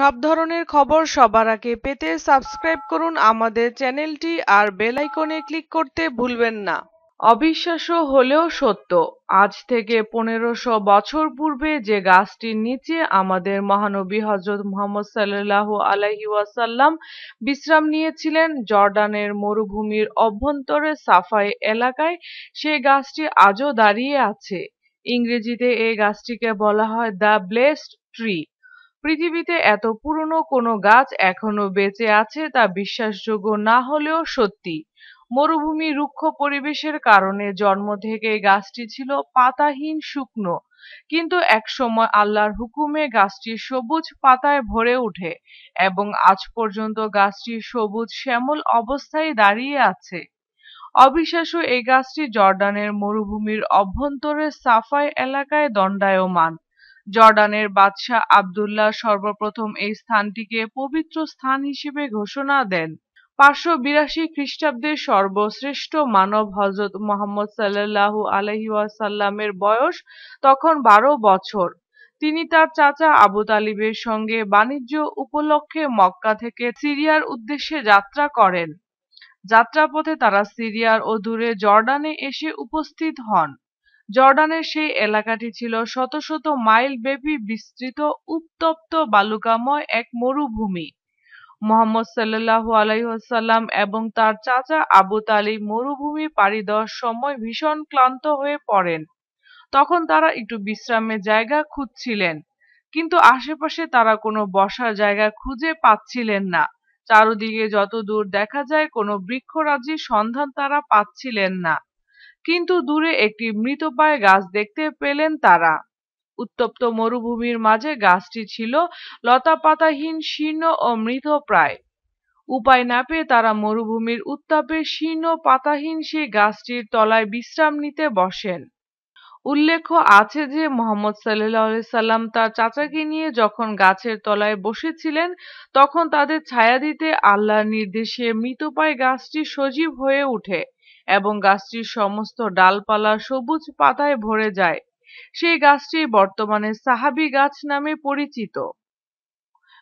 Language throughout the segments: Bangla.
সব ধরনের খবর সবার আগে পেতে সাবস্ক্রাইব করুন আমাদের চ্যানেলটি আর বেল আইকনে ক্লিক করতে ভুলবেন না। অবিশ্বাস্য হলেও সত্য, আজ থেকে পনেরোশো বছর পূর্বে যে গাছটির নিচে আমাদের মহানবী হজরত মোহাম্মদ সাল্লাহ আলাইহি ওয়াসাল্লাম বিশ্রাম নিয়েছিলেন, জর্ডানের মরুভূমির অভ্যন্তরে সাফাই এলাকায়, সেই গাছটি আজও দাঁড়িয়ে আছে। ইংরেজিতে এই গাছটিকে বলা হয় দ্য ব্লেসড ট্রি। পৃথিবীতে এত পুরনো কোনো গাছ এখনও বেঁচে আছে তা বিশ্বাসযোগ্য না হলেও সত্যি। মরুভূমি রুক্ষ পরিবেশের কারণে জন্ম থেকে গাছটি ছিল পাতাহীন শুকনো। কিন্তু একসময় আল্লাহর হুকুমে গাছটি সবুজ পাতায় ভরে ওঠে এবং আজ পর্যন্ত গাছটি সবুজ শ্যামল অবস্থায় দাঁড়িয়ে আছে। অবিশ্বাস্য এই গাছটি জর্ডানের মরুভূমির অভ্যন্তরে সাফাই এলাকায় দণ্ডায়মান। জর্ডানের বাদশাহ আবদুল্লাহ সর্বপ্রথম এই স্থানটিকে পবিত্র স্থান হিসেবে ঘোষণা দেন। পাঁচশো বিরাশি খ্রিস্টাব্দের সর্বশ্রেষ্ঠ মানব হজরত মোহাম্মদ সাল্লাহু আলহিউসাল্লামের বয়স তখন বারো বছর। তিনি তার চাচা আবু তালিবের সঙ্গে বাণিজ্য উপলক্ষে মক্কা থেকে সিরিয়ার উদ্দেশ্যে যাত্রা করেন। যাত্রাপথে তারা সিরিয়ার অদূরে জর্ডানে এসে উপস্থিত হন। জর্ডানের সেই এলাকাটি ছিল শত শত মাইল ব্যাপী বিস্তৃত, উত্তপ্ত বালুকাময় এক মরুভূমি। মোহাম্মদ সাল্লাল্লাহু আলাইসাল্লাম এবং তার চাচা আবু তালিব মরুভূমি পাড়ি দেওয়ার সময় ভীষণ ক্লান্ত হয়ে পড়েন। তখন তারা একটু বিশ্রামের জায়গা খুঁজছিলেন, কিন্তু আশেপাশে তারা কোনো বসার জায়গা খুঁজে পাচ্ছিলেন না। চারদিকে যত দূর দেখা যায় কোনো বৃক্ষরাজির সন্ধান তারা পাচ্ছিলেন না। কিন্তু দূরে একটি মৃতপায় গাছ দেখতে পেলেন তারা। উত্তপ্ত মরুভূমির মাঝে গাছটি ছিল লতা পাতাহীন শীর্ণ ও মৃতপ্রায় উপায় না পেয়ে তারা মরুভূমির উত্তাপে শীর্ণ পাতাহীন সেই গাছটির তলায় বিশ্রাম নিতে বসেন। উল্লেখ্য আছে যে মোহাম্মদ সাল্লাহ সাল্লাম তার চাচাকে নিয়ে যখন গাছের তলায় বসেছিলেন, তখন তাদের ছায়া দিতে আল্লাহর নির্দেশে মৃতপায় গাছটি সজীব হয়ে ওঠে। এবং গাছটির সমস্ত ডালপালা সবুজ পাতায় ভরে যায়। সেই গাছটি বর্তমানে সাহাবি গাছ নামে পরিচিত।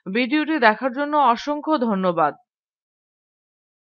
ভিডিওটি দেখার জন্য অসংখ্য ধন্যবাদ।